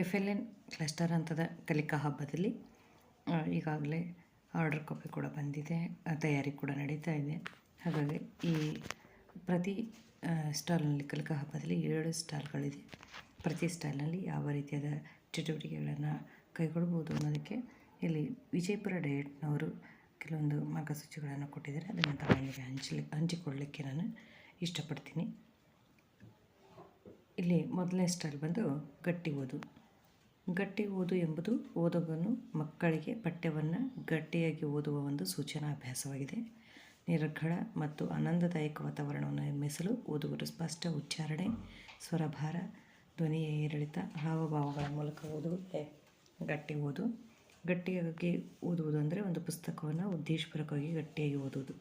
F L N cluster ಅಂತದ ಕಲಿಕಾ ಹಬ್ಬದಲ್ಲಿ ಈಗಾಗಲೇ ಆರ್ಡರ್ ಕಾಪಿ ಕೂಡ ಬಂದಿದೆ ತಯಾರಿ ಕೂಡ ನಡೀತಾ ಇದೆ. ಹಾಗಾಗಿ ಈ ಪ್ರತಿ ಸ್ಟಾಲ್ನಲ್ಲಿ ಕಲಿಕಾ ಹಬ್ಬದಲ್ಲಿ ಏಳು ಸ್ಟಾಲ್ಗಳಿದೆ. ಪ್ರತಿ ಸ್ಟಾಲ್ನಲ್ಲಿ ಯಾವ ರೀತಿಯಾದ ಚಟುವಟಿಕೆಗಳನ್ನು ಕೈಗೊಳ್ಬೋದು ಅನ್ನೋದಕ್ಕೆ ಇಲ್ಲಿ ವಿಜಯಪುರ ಡಯಟ್ನವರು ಕೆಲವೊಂದು ಮಾರ್ಗಸೂಚಿಗಳನ್ನು ಕೊಟ್ಟಿದ್ದಾರೆ. ಅದನ್ನು ತಮ್ಮೊಂದಿಗೆ ಹಂಚಲಿ ಹಂಚಿಕೊಳ್ಳಲಿಕ್ಕೆ ನಾನು ಇಷ್ಟಪಡ್ತೀನಿ. ಇಲ್ಲಿ ಮೊದಲನೇ ಸ್ಟಾಲ್ ಬಂದು ಗಟ್ಟಿ ಓದು. ಗಟ್ಟಿ ಓದು ಎಂಬುದು ಓದುಗನು ಮಕ್ಕಳಿಗೆ ಪಠ್ಯವನ್ನು ಗಟ್ಟಿಯಾಗಿ ಓದುವ ಒಂದು ಸೂಚನಾ ಅಭ್ಯಾಸವಾಗಿದೆ. ನಿರ್ಘಳ ಮತ್ತು ಆನಂದದಾಯಕ ವಾತಾವರಣವನ್ನು ನಿರ್ಮಿಸಲು ಓದುಗರು ಸ್ಪಷ್ಟ ಉಚ್ಚಾರಣೆ, ಸ್ವರಭಾರ, ಧ್ವನಿಯ ಏರಿಳಿತ, ಹಾವಭಾವಗಳ ಮೂಲಕ ಓದುವುದೇ ಗಟ್ಟಿ ಓದು. ಗಟ್ಟಿಯಾಗಿ ಓದುವುದು ಅಂದರೆ ಒಂದು ಪುಸ್ತಕವನ್ನು ಉದ್ದೇಶಪೂರ್ವಕವಾಗಿ ಗಟ್ಟಿಯಾಗಿ ಓದುವುದು.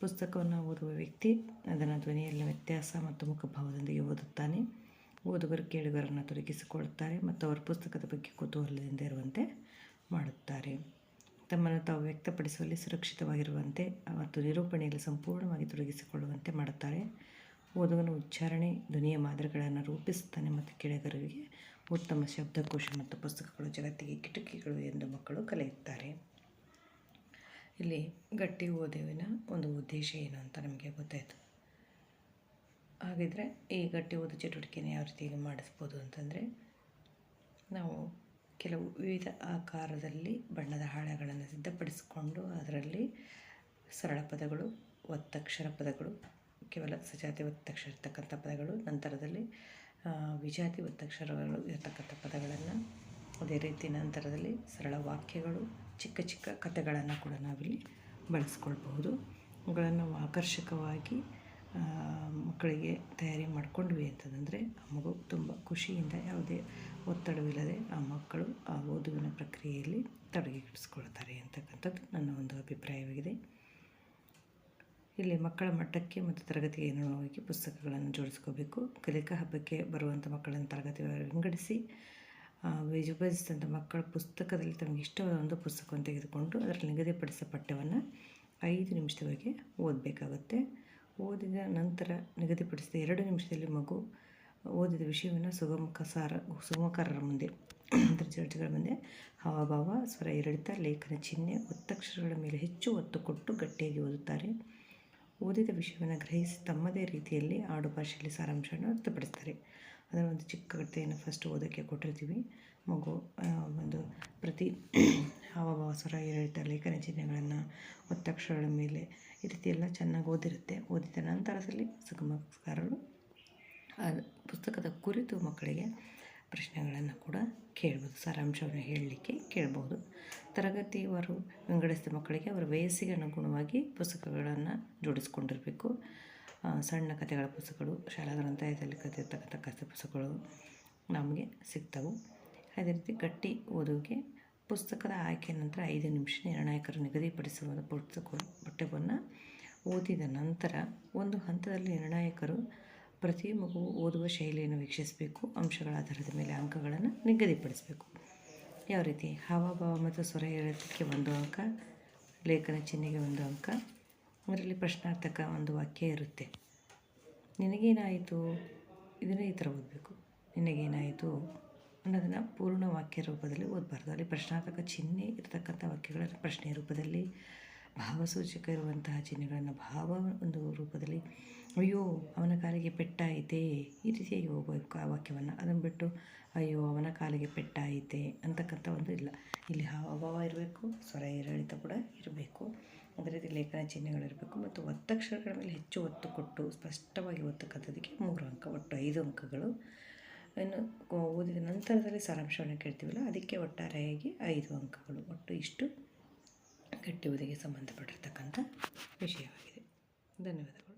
ಪುಸ್ತಕವನ್ನು ಓದುವ ವ್ಯಕ್ತಿ ಅದನ್ನು ಧ್ವನಿಯಲ್ಲಿ ವ್ಯತ್ಯಾಸ ಮತ್ತು ಮುಖಭಾವದೊಂದಿಗೆ ಓದುತ್ತಾನೆ. ಓದುಗರು ಕೇಳುಗರನ್ನು ತೊಡಗಿಸಿಕೊಳ್ಳುತ್ತಾರೆ ಮತ್ತು ಅವರ ಪುಸ್ತಕದ ಬಗ್ಗೆ ಕುತೂಹಲದಿಂದ ಇರುವಂತೆ ಮಾಡುತ್ತಾರೆ. ತಮ್ಮನ್ನು ತಾವು ವ್ಯಕ್ತಪಡಿಸುವಲ್ಲಿ ಸುರಕ್ಷಿತವಾಗಿರುವಂತೆ ಮತ್ತು ನಿರೂಪಣೆಯಲ್ಲಿ ಸಂಪೂರ್ಣವಾಗಿ ತೊಡಗಿಸಿಕೊಳ್ಳುವಂತೆ ಮಾಡುತ್ತಾರೆ. ಓದುಗನ ಉಚ್ಚಾರಣೆ, ಧ್ವನಿಯ ಮಾದರಿಗಳನ್ನು ರೂಪಿಸುತ್ತಾನೆ ಮತ್ತು ಕೇಳಿಗರಿಗೆ ಉತ್ತಮ ಶಬ್ದಕೋಶ ಮತ್ತು ಪುಸ್ತಕಗಳು ಜಗತ್ತಿಗೆ ಕಿಟಕಿಗಳು ಎಂದು ಮಕ್ಕಳು ಕಲಿಯುತ್ತಾರೆ. ಇಲ್ಲಿ ಗಟ್ಟಿ ಓದುವಿನ ಒಂದು ಉದ್ದೇಶ ಏನು ಅಂತ ನಮಗೆ ಗೊತ್ತಾಯಿತು. ಹಾಗಿದ್ರೆ ಈ ಗಟ್ಟಿ ಓದು ಚಟುವಟಿಕೆನ ಯಾವ ರೀತಿಯಾಗಿ ಮಾಡಿಸ್ಬೋದು ಅಂತಂದರೆ ನಾವು ಕೆಲವು ವಿವಿಧ ಆಕಾರದಲ್ಲಿ ಬಣ್ಣದ ಹಾಳೆಗಳನ್ನು ಸಿದ್ಧಪಡಿಸಿಕೊಂಡು ಅದರಲ್ಲಿ ಸರಳ ಪದಗಳು, ಒತ್ತಕ್ಷರ ಪದಗಳು, ಕೇವಲ ಸಜಾತಿ ಒತ್ತಕ್ಷರ ಇರ್ತಕ್ಕಂಥ ಪದಗಳು, ನಂತರದಲ್ಲಿ ವಿಜಾತಿ ಒತ್ತಕ್ಷರಗಳು ಇರತಕ್ಕಂಥ ಪದಗಳನ್ನು ಅದೇ ರೀತಿ ನಂತರದಲ್ಲಿ ಸರಳ ವಾಕ್ಯಗಳು, ಚಿಕ್ಕ ಚಿಕ್ಕ ಕಥೆಗಳನ್ನು ಕೂಡ ನಾವಿಲ್ಲಿ ಬಳಸ್ಕೊಳ್ಬಹುದು. ಅವುಗಳನ್ನು ಆಕರ್ಷಕವಾಗಿ ಮಕ್ಕಳಿಗೆ ತಯಾರಿ ಮಾಡಿಕೊಂಡ್ವಿ ಅಂತಂದರೆ ಆ ಮಗು ತುಂಬ ಖುಷಿಯಿಂದ ಯಾವುದೇ ಒತ್ತಡವಿಲ್ಲದೆ ಆ ಮಕ್ಕಳು ಆ ಓದುವಿನ ಪ್ರಕ್ರಿಯೆಯಲ್ಲಿ ತೊಡಗಿಸ್ಕೊಳ್ತಾರೆ ಅಂತಕ್ಕಂಥದ್ದು ನನ್ನ ಒಂದು ಅಭಿಪ್ರಾಯವಾಗಿದೆ. ಇಲ್ಲಿ ಮಕ್ಕಳ ಮಟ್ಟಕ್ಕೆ ಮತ್ತು ತರಗತಿಗೆ ಅನುಗುಣವಾಗಿ ಪುಸ್ತಕಗಳನ್ನು ಜೋಡಿಸ್ಕೋಬೇಕು. ಕಲಿಕಾ ಹಬ್ಬಕ್ಕೆ ಬರುವಂಥ ಮಕ್ಕಳನ್ನು ತರಗತಿ ವಿಂಗಡಿಸಿ ವಿಭಜಿಸಿದಂಥ ಮಕ್ಕಳ ಪುಸ್ತಕದಲ್ಲಿ ತಮಗೆ ಇಷ್ಟವಾದ ಒಂದು ಪುಸ್ತಕವನ್ನು ತೆಗೆದುಕೊಂಡು ಅದರಲ್ಲಿ ನಿಗದಿಪಡಿಸಿದ ಪಠ್ಯವನ್ನು ಐದು ನಿಮಿಷದವರೆಗೆ ಓದಬೇಕಾಗುತ್ತೆ. ಓದಿದ ನಂತರ ನಿಗದಿಪಡಿಸಿದ ಎರಡು ನಿಮಿಷದಲ್ಲಿ ಮಗು ಓದಿದ ವಿಷಯವನ್ನು ಸುಗಮಕ ಸಾರ, ಸುಗಮಕಾರರ ಮುಂದೆ ಜಡ್ಜ್ಗಳ ಮುಂದೆ, ಹಾವಭಾವ, ಸ್ವರ ಏರಿಳಿತ, ಲೇಖನ ಚಿಹ್ನೆ, ಒತ್ತಕ್ಷರಗಳ ಮೇಲೆ ಹೆಚ್ಚು ಒತ್ತು ಕೊಟ್ಟು ಗಟ್ಟಿಯಾಗಿ ಓದುತ್ತಾರೆ. ಓದಿದ ವಿಷಯವನ್ನು ಗ್ರಹಿಸಿ ತಮ್ಮದೇ ರೀತಿಯಲ್ಲಿ ಆಡುಭಾಷೆಯಲ್ಲಿ ಸಾರಾಂಶವನ್ನು ವ್ಯಕ್ತಪಡಿಸ್ತಾರೆ. ಅದರ ಒಂದು ಚಿಕ್ಕ ಕಥೆಯನ್ನು ಫಸ್ಟ್ ಓದೋಕ್ಕೆ ಕೊಟ್ಟಿರ್ತೀವಿ. ಮಗು ಒಂದು ಪ್ರತಿ ಹಾವಭಾವ, ಸ್ವರ, ಏರಿಳಿತ, ಲೇಖನ ಚಿಹ್ನೆಗಳನ್ನು ಒತ್ತಕ್ಷರಗಳ ಮೇಲೆ ಈ ರೀತಿ ಎಲ್ಲ ಚೆನ್ನಾಗಿ ಓದಿರುತ್ತೆ. ಓದಿದ ನಂತರದಲ್ಲಿ ಅದು ಪುಸ್ತಕದ ಕುರಿತು ಮಕ್ಕಳಿಗೆ ಪ್ರಶ್ನೆಗಳನ್ನು ಕೂಡ ಕೇಳ್ಬೋದು, ಸಾರಾಂಶವನ್ನು ಹೇಳಲಿಕ್ಕೆ ಕೇಳ್ಬೋದು. ತರಗತಿಯವರು ವಿಂಗಡಿಸಿದ ಮಕ್ಕಳಿಗೆ ಅವರ ವಯಸ್ಸಿಗೆ ಅನುಗುಣವಾಗಿ ಪುಸ್ತಕಗಳನ್ನು ಜೋಡಿಸ್ಕೊಂಡಿರಬೇಕು. ಸಣ್ಣ ಕಥೆಗಳ ಪುಸ್ತಕಗಳು, ಶಾಲಾ ಗ್ರಂಥಾಲಯದಲ್ಲಿ ಕಥೆಯಿರ್ತಕ್ಕಂಥ ಕಥೆ ಪುಸ್ತಕಗಳು ನಮಗೆ ಸಿಗ್ತವೆ. ಅದೇ ರೀತಿ ಗಟ್ಟಿ ಓದುವಿಕೆ, ಪುಸ್ತಕದ ಆಯ್ಕೆ ನಂತರ ಐದು ನಿಮಿಷ ನಿರ್ಣಾಯಕರು ನಿಗದಿಪಡಿಸುವ ಪುಸ್ತಕ, ಪಠ್ಯವನ್ನು ಓದಿದ ನಂತರ ಒಂದು ಹಂತದಲ್ಲಿ ನಿರ್ಣಾಯಕರು ಪ್ರತಿ ಮಗು ಓದುವ ಶೈಲಿಯನ್ನು ವೀಕ್ಷಿಸಬೇಕು, ಅಂಶಗಳ ಆಧಾರದ ಮೇಲೆ ಅಂಕಗಳನ್ನು ನಿಗದಿಪಡಿಸಬೇಕು. ಯಾವ ರೀತಿ? ಹಾವಭಾವ ಮತ್ತು ಸ್ವರ ಏರಿಕೆ ಒಂದು ಅಂಕ, ಲೇಖನ ಚಿಹ್ನೆಗೆ ಒಂದು ಅಂಕ ಅದರಲ್ಲಿ ಪ್ರಶ್ನಾರ್ಥಕ ಒಂದು ವಾಕ್ಯ ಇರುತ್ತೆ. ನಿನಗೇನಾಯಿತು? ಇದನ್ನು ಈ ಥರ ಓದಬೇಕು. ನಿನಗೇನಾಯಿತು? ಅನ್ನೋದನ್ನು ಪೂರ್ಣ ವಾಕ್ಯ ರೂಪದಲ್ಲಿ ಓದಬಾರ್ದು. ಅಲ್ಲಿ ಪ್ರಶ್ನಾರ್ಥಕ ಚಿಹ್ನೆ ಇರತಕ್ಕಂಥ ವಾಕ್ಯಗಳನ್ನು ಪ್ರಶ್ನೆ ರೂಪದಲ್ಲಿ ಭಾವಸೂಚಕ ಇರುವಂತಹ ಚಿಹ್ನೆಗಳನ್ನು ಭಾವ ಒಂದು ರೂಪದಲ್ಲಿ ಅಯ್ಯೋ, ಅವನ ಕಾಲಿಗೆ ಪೆಟ್ಟಾಯಿತೆ? ಈ ರೀತಿಯಾಗಿ ಹೋಗಬೇಕು ಆ ವಾಕ್ಯವನ್ನು ಅದನ್ನು ಬಿಟ್ಟು, ಅಯ್ಯೋ, ಅವನ ಕಾಲಿಗೆ ಪೆಟ್ಟಾಯಿತೆ? ಅಂತಕ್ಕಂಥ ಒಂದು ಇಲ್ಲ. ಇಲ್ಲಿ ಹಾವಭಾವ ಇರಬೇಕು, ಸ್ವರ ಏರಿಳಿತ ಕೂಡ ಇರಬೇಕು. ಅದೇ ರೀತಿ ಲೇಖನ ಚಿಹ್ನೆಗಳಿರಬೇಕು ಮತ್ತು ಒತ್ತಕ್ಷರಗಳ ಮೇಲೆ ಹೆಚ್ಚು ಒತ್ತು ಕೊಟ್ಟು, ಸ್ಪಷ್ಟವಾಗಿ ಒತ್ತಕ್ಕಂಥದ್ದಕ್ಕೆ ಮೂರು ಅಂಕ, ಒಟ್ಟು ಐದು ಅಂಕಗಳು. ಇನ್ನು ಓದಿದ ನಂತರದಲ್ಲಿ ಸಾರಾಂಶವನ್ನು ಕೇಳ್ತೀವಲ್ಲ, ಅದಕ್ಕೆ ಒಟ್ಟಾರೆಯಾಗಿ ಐದು ಅಂಕಗಳು. ಒಟ್ಟು ಇಷ್ಟು. ಕಟ್ಟುವುದಕ್ಕೆ ಸಂಬಂಧಪಟ್ಟಿರ್ತಕ್ಕಂಥ ವಿಷಯವಾಗಿದೆ. ಧನ್ಯವಾದಗಳು.